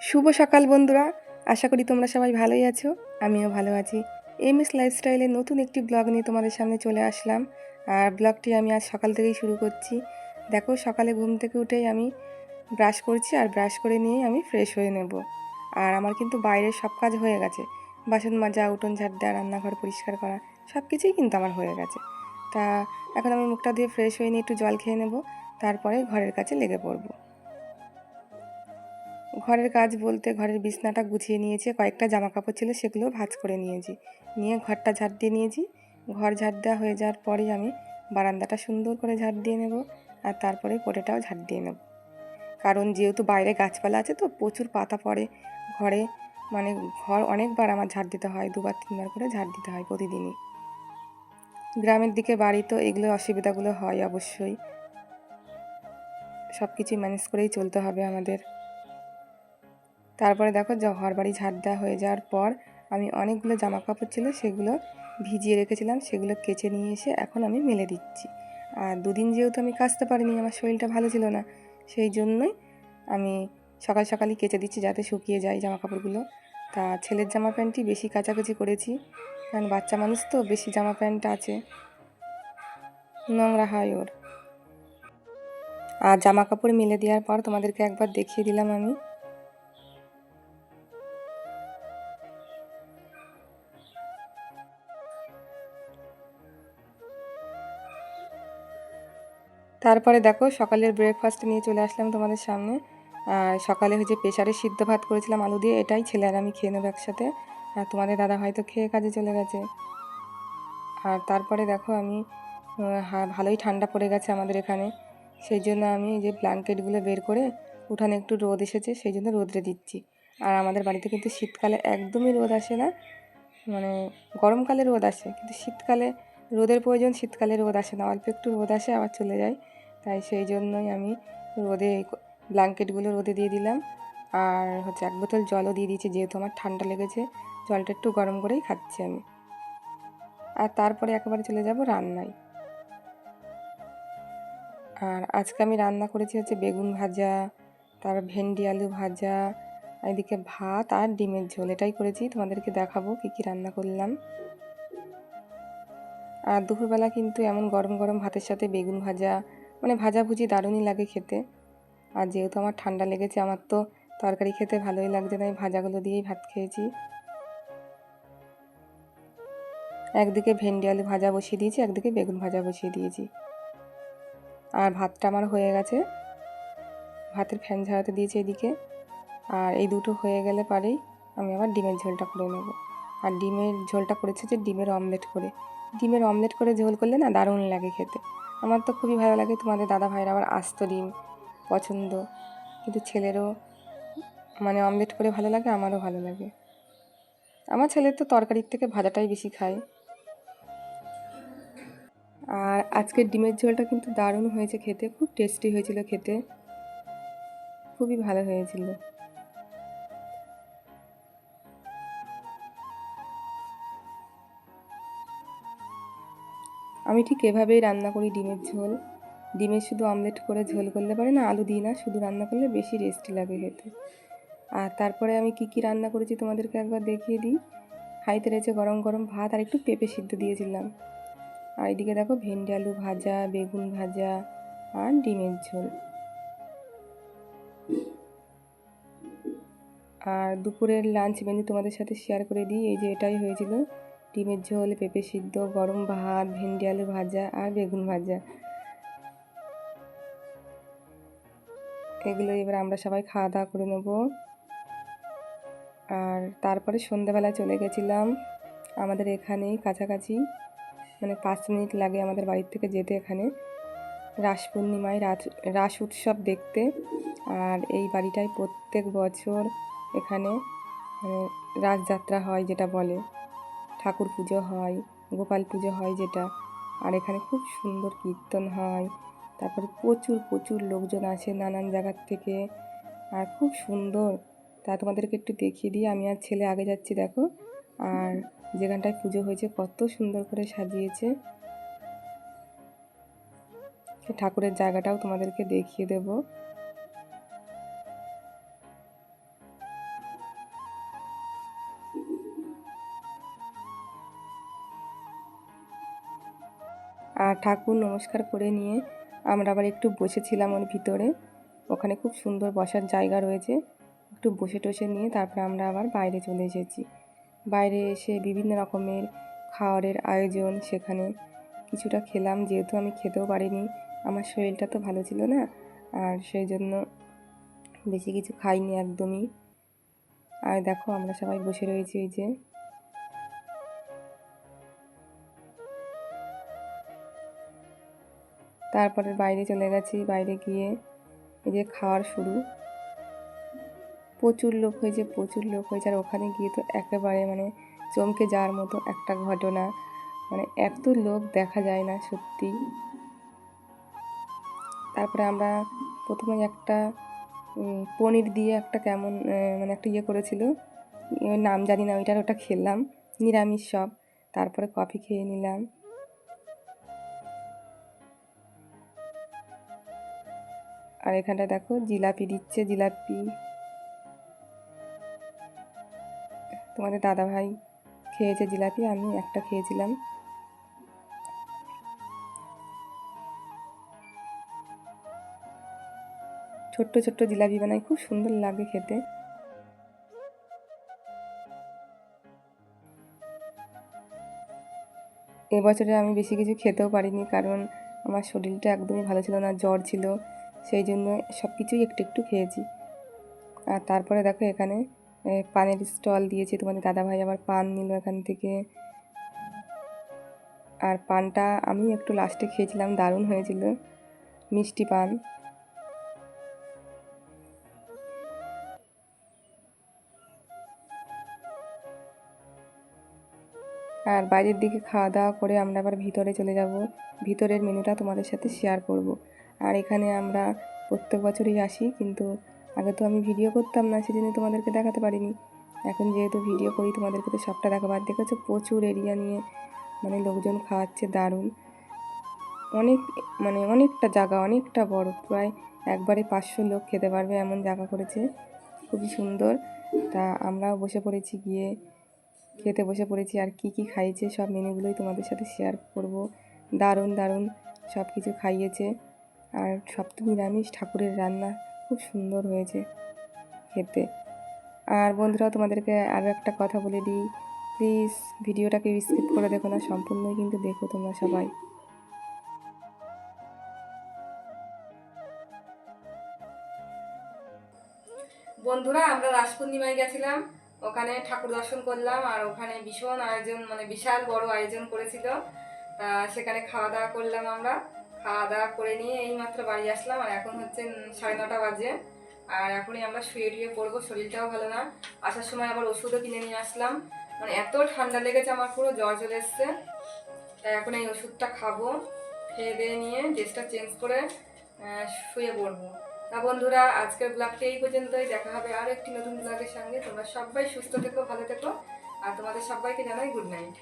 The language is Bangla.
শুভ সকাল বন্ধুরা। আশা করি তোমরা সবাই ভালোই আছো, আমিও ভালো আছি। এম এস লাইফস্টাইলের নতুন একটি ব্লগ নিয়ে তোমাদের সামনে চলে আসলাম। আর ব্লগটি আমি আজ সকাল থেকেই শুরু করছি। দেখো, সকালে ঘুম থেকে উঠেই আমি ব্রাশ করছি আর ব্রাশ করে নিয়ে আমি ফ্রেশ হয়ে নেব। আর আমার কিন্তু বাইরের সব কাজ হয়ে গেছে। বাসন মাজা, উঠোন ঝাড় দেওয়া, রান্নাঘর পরিষ্কার করা, সব কিছুই কিন্তু আমার হয়ে গেছে। তা এখন আমি মুখটা দিয়ে ফ্রেশ হয়ে নিয়ে একটু জল খেয়ে নেব। তারপরে ঘরের কাছে লেগে পড়ব। ঘরের কাজ বলতে ঘরের বিছনাটা গুছিয়ে নিয়েছে, কয়েকটা জামা কাপড় ছিল সেগুলো ভাঁজ করে নিয়েছি। নিয়ে ঘরটা ঝাড় দিয়ে নিয়েছি। ঘর ঝাড় দেওয়া হয়ে যাওয়ার পরেই আমি বারান্দাটা সুন্দর করে ঝাড় দিয়ে নেব আর তারপরে কোটেটাও ঝাড় দিয়ে নেব। কারণ যেহেতু বাইরে গাছপালা আছে তো প্রচুর পাতা পড়ে। ঘরে মানে ঘর অনেকবার আমার ঝাড় দিতে হয়, দুবার, তিনবার করে ঝাড় দিতে হয় প্রতিদিনই। গ্রামের দিকে বাড়ি তো এগুলো অসুবিধাগুলো হয় অবশ্যই। সব কিছুই ম্যানেজ করেই চলতে হবে আমাদের। তারপরে দেখো ঘর বাড়ি ঝাড় দেওয়া হয়ে যাওয়ার পর আমি অনেকগুলো জামা কাপড় ছিল, সেগুলো ভিজিয়ে রেখেছিলাম, সেগুলো কেচে নিয়ে এসে এখন আমি মেলে দিচ্ছি। আর দুদিন যেহেতু আমি কাচতে পারিনি, আমার শরীরটা ভালো ছিল না, সেই জন্যই আমি সকাল সকালই কেচে দিচ্ছি যাতে শুকিয়ে যায় জামা কাপড়গুলো তা ছেলের জামা প্যান্টই বেশি কাচাকাচি করেছি, কারণ বাচ্চা মানুষ তো, বেশি জামা প্যান্ট আছে। নোংরা হয় ওর। আর জামা কাপড় মেলে দেওয়ার পর তোমাদেরকে একবার দেখিয়ে দিলাম আমি। তারপরে দেখো সকালের ব্রেকফাস্ট নিয়ে চলে আসলাম তোমাদের সামনে। আর সকালে হচ্ছে প্রেশারে সিদ্ধ ভাত করেছিলাম আলু দিয়ে, এটাই ছেলে আর আমি খেয়ে নেব একসাথে। আর তোমাদের দাদা হয়তো খেয়ে কাজে চলে গেছে। আর তারপরে দেখো আমি ভালোই ঠান্ডা পড়ে গেছে আমাদের এখানে। সেই জন্য আমি যে ব্ল্যাঙ্কেটগুলো বের করে উঠানে একটু রোদ এসেছে, সেই জন্য রোদরে দিচ্ছি। আর আমাদের বাড়িতে কিন্তু শীতকালে একদমই রোদ আসে না। মানে গরমকালে রোদ আসে, কিন্তু শীতকালে রোদের প্রয়োজন, শীতকালে রোদ আসে না। অল্প একটু রোদ আসে, আবার চলে যায়। তাই সেই জন্যই আমি রোদে ব্ল্যাঙ্কেটগুলো রোদে দিয়ে দিলাম। আর হচ্ছে এক বোতল জলও দিয়ে দিয়েছি, যেহেতু আমার ঠান্ডা লেগেছে। জলটা একটু গরম করেই খাচ্ছি আমি। আর তারপরে একেবারে চলে যাব রান্নায়। আর আজকে আমি রান্না করেছি হচ্ছে বেগুন ভাজা তারপর ভেন্ডি আলু ভাজা, এদিকে ভাত আর ডিমের ঝোল। এটাই করেছি। তোমাদেরকে দেখাবো কী কী রান্না করলাম। আর দুপুরবেলা কিন্তু এমন গরম গরম ভাতের সাথে বেগুন ভাজা মানে ভাজাভুজি দারুণই লাগে খেতে। আর যেহেতু আমার ঠান্ডা লেগেছে, আমার তো তরকারি খেতে ভালোই লাগছে, তাই ভাজাগুলো দিয়েই ভাত খেয়েছি। একদিকে ভেন্ডি আলু ভাজা বসিয়ে দিয়েছি, একদিকে বেগুন ভাজা বসিয়ে দিয়েছি। আর ভাতটা আমার হয়ে গেছে। ভাতের ফ্যান ঝাড়াতে দিয়েছি এদিকে। আর এই দুটো হয়ে গেলে পারেই আমি আবার ডিমের ঝোলটা করে নেব। আর ডিমের ঝোলটা করেছে যে ডিমের অমলেট করে। ডিমের অমলেট করে ঝোল করলে না দারুণ লাগে খেতে। আমার তো খুবই ভালো লাগে তোমাদের দাদা ভাইয়ের আবার আস্ত ডিম পছন্দ। কিন্তু ছেলেরও মানে অমলেট করে ভালো লাগে, আমারও ভালো লাগে। আমার ছেলের তো তরকারির থেকে ভাজাটাই বেশি খায়। আর আজকের ডিমের ঝোলটা কিন্তু দারুণ হয়েছে খেতে, খুব টেস্টি হয়েছিল খেতে। খুবই ভালো হয়েছিল। আমি ঠিক এভাবেই রান্না করি ডিমের ঝোল। ডিমের শুধু অমলেট করে ঝোল করলে পারে না, আলু দিই না, শুধু রান্না করলে বেশি টেস্টি লাগে খেতে। আর তারপরে আমি কি কি রান্না করেছি তোমাদেরকে একবার দেখিয়ে দিই। হাইতে রয়েছে গরম গরম ভাত আর একটু পেঁপে সিদ্ধ দিয়েছিলাম। আর এদিকে দেখো ভেন্ডি আলু ভাজা, বেগুন ভাজা আর ডিমের ঝোল। আর দুপুরের লাঞ্চ মেনু তোমাদের সাথে শেয়ার করে দিই, এই যে এটাই হয়েছিল। ডিমের ঝোল, পেঁপে সিদ্ধ, গরম ভাত, ভেন্ডি আলু ভাজা আর বেগুন ভাজা। এগুলো এবার আমরা সবাই খাওয়া দাওয়া করে নেব। আর তারপরে সন্ধ্যাবেলা চলে গেছিলাম আমাদের এখানেই কাছাকাছি। মানে পাঁচ মিনিট লাগে আমাদের বাড়ির থেকে যেতে এখানে। রাস পূর্ণিমায় রাস উৎসব দেখতে। আর এই বাড়িটায় প্রত্যেক বছর এখানে মানে রাসযাত্রা হয় যেটা বলে। ঠাকুর পুজো হয়, গোপাল পুজো হয় যেটা। আর এখানে খুব সুন্দর কীর্তন হয়। তারপরে প্রচুর প্রচুর লোকজন আসে নানান জায়গার থেকে। আর খুব সুন্দর। তা তোমাদেরকে একটু দেখিয়ে দিই, আমি আর ছেলে আগে যাচ্ছি, দেখো। আর যেখানটায় পুজো হয়েছে, কত সুন্দর করে সাজিয়েছে। ঠাকুরের জায়গাটাও তোমাদেরকে দেখিয়ে দেবো। ঠাকুর নমস্কার করে নিয়ে আমরা আবার একটু বসেছিলাম ওর ভিতরে। ওখানে খুব সুন্দর বসার জায়গা রয়েছে। একটু বসে টসে নিয়ে তারপরে আমরা আবার বাইরে চলে এসেছি। বাইরে এসে বিভিন্ন রকমের খাওয়ারের আয়োজন সেখানে কিছুটা খেলাম। যেহেতু আমি খেতেও পারিনি, আমার শরীরটা তো ভালো ছিল না, আর সেই জন্য বেশি কিছু খাইনি একদমই। আর দেখো আমরা সবাই বসে রয়েছি এই যে। তারপরে বাইরে চলে গেছি, বাইরে গিয়ে এই যে খাওয়ার শুরু। প্রচুর লোক হয়েছে, প্রচুর লোক হয়েছে। আর ওখানে গিয়ে তো একেবারে মানে চমকে যাওয়ার মতো একটা ঘটনা। মানে এত লোক দেখা যায় না সত্যি। তারপরে আমরা প্রথমে একটা পনির দিয়ে একটা কেমন মানে একটা ইয়ে করেছিল। নাম জানি না, ওইটার ওটা খেলাম, নিরামিষ সব। তারপরে কফি খেয়ে নিলাম। আর এখানটা দেখো জিলাপি দিচ্ছে, জিলাপি। তোমাদের দাদা ভাই খেয়েছে জিলাপি, আমি একটা খেয়েছিলাম। ছোট্ট ছোট্ট জিলাপি বানাই খুব সুন্দর লাগে খেতে। এবছরে আমি বেশি কিছু খেতেও পারিনি, কারণ আমার শরীরটা একদমই ভালো ছিল না, জ্বর ছিল। সেই জন্য সব কিছুই একটু একটু খেয়েছি। আর তারপরে দেখো এখানে পানের স্টল দিয়েছে তোমাদের দাদাভাই, আবার পান নিল এখান থেকে। আর পানটা আমি একটু লাস্টে খেয়েছিলাম, দারুণ হয়েছিল। মিষ্টি পান। আর বাইরের দিকে খাওয়া দাওয়া করে আমরা আবার ভিতরে চলে যাব। ভিতরের মেনুটা তোমাদের সাথে শেয়ার করব। আর এখানে আমরা প্রত্যেক বছরই আসি, কিন্তু আগে তো আমি ভিডিও করতাম না সেজন্য তোমাদেরকে দেখাতে পারিনি। এখন যেহেতু ভিডিও করি, তোমাদেরকে তো সবটা দেখাবার দেখেছ, প্রচুর এরিয়া নিয়ে মানে লোকজন খাওয়াচ্ছে দারুণ। অনেক মানে অনেকটা জায়গা, অনেকটা বড়, প্রায় একবারে পাঁচশো লোক খেতে পারবে এমন জায়গা করেছে। খুবই সুন্দর। তা আমরাও বসে পড়েছি, গিয়ে খেতে বসে পড়েছি, আর কি কি খাইয়েছে সব মেনুগুলোই তোমাদের সাথে শেয়ার করব। দারুণ দারুণ সব কিছু খাইয়েছে। আর সব তো নিরামিষ ঠাকুরের রান্না খুব সুন্দর হয়েছে খেতে। আর বন্ধুরা, তোমাদেরকে আরও একটা কথা বলে দিই। প্লিজ ভিডিওটাকে স্কিপ করে দেখো না, সম্পূর্ণই কিন্তু দেখো তোমরা সবাই। বন্ধুরা, আমরা রাস পূর্ণিমায় গেছিলাম, ওখানে ঠাকুর দর্শন করলাম, আর ওখানে ভীষণ আয়োজন মানে বিশাল বড় আয়োজন করেছিল। সেখানে খাওয়া দাওয়া করলাম আমরা। খাওয়া দাওয়া করে নিয়ে এইমাত্র বাড়ি আসলাম। আর এখন হচ্ছে সাড়ে নটা বাজে। আর এখনই আমরা শুয়ে টুয়ে পড়ব, শরীরটাও ভালো না। আসার সময় আবার ওষুধও কিনে নিয়ে আসলাম। মানে এত ঠান্ডা লেগেছে, আমার পুরো জ্বর চলে এসছে। তাই এখন এই ওষুধটা খাব, খেয়ে দিয়ে নিয়ে ড্রেসটা চেঞ্জ করে শুয়ে পড়ব। তা বন্ধুরা, আজকের ব্লগটি এই পর্যন্তই। দেখা হবে আর একটি নতুন ব্লগের সঙ্গে। তোমরা সবাই সুস্থ থেকো, ভালো থেকো। আর তোমাদের সবাইকে জানাই গুড নাইট।